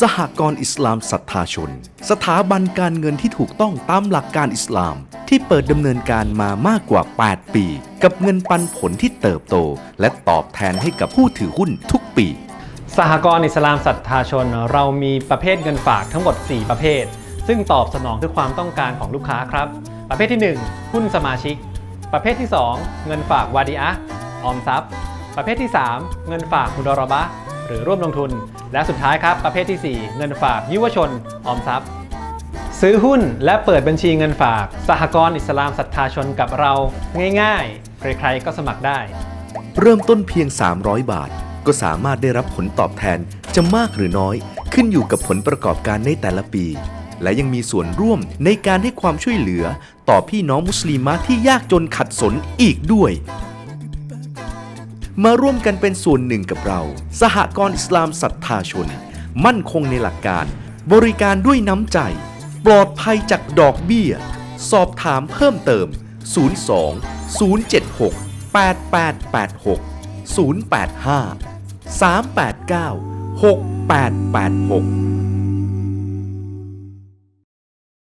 สหกรณ์อิสลามศรัทธาชน สถาบันการเงินที่ถูกต้องตามหลักการอิสลาม ที่เปิดดำเนินการมามากกว่า 8 ปี กับเงินปันผลที่เติบโต และตอบแทนให้กับผู้ถือหุ้นทุกปี สหกรณ์อิสลามศรัทธาชน เรามีประเภทเงินฝากทั้งหมด 4 ประเภท ซึ่งตอบสนองทุกความต้องการของลูกค้าครับ ประเภทที่ 1 หุ้นสมาชิก ประเภทที่ 2 เงินฝากวาดีอะออมทรัพย์ ประเภทที่ 3 เงินฝากมุดอรบะ หรือร่วมลงทุน และสุดท้ายครับประเภทที่ 4 เงินฝากยุวชนออมทรัพย์ ซื้อหุ้นและเปิดบัญชีเงินฝาก สหกรณ์อิสลามศรัทธาชนกับเราง่ายๆ ใครๆก็สมัครได้ เริ่มต้นเพียง 300 บาท ก็สามารถได้รับผลตอบแทนจะมากหรือน้อย ขึ้นอยู่กับผลประกอบการในแต่ละปี และยังมีส่วนร่วมในการให้ความช่วยเหลือ ต่อพี่น้องมุสลิมะที่ยากจนขัดสนอีกด้วย มาร่วมกันเป็นส่วนหนึ่งกับเรา สหกรณ์อิสลามศรัทธาชน มั่นคงในหลักการ บริการด้วยน้ำใจ ปลอดภัยจากดอกเบี้ย สอบถามเพิ่มเติม 02 076 8886 085 389 6886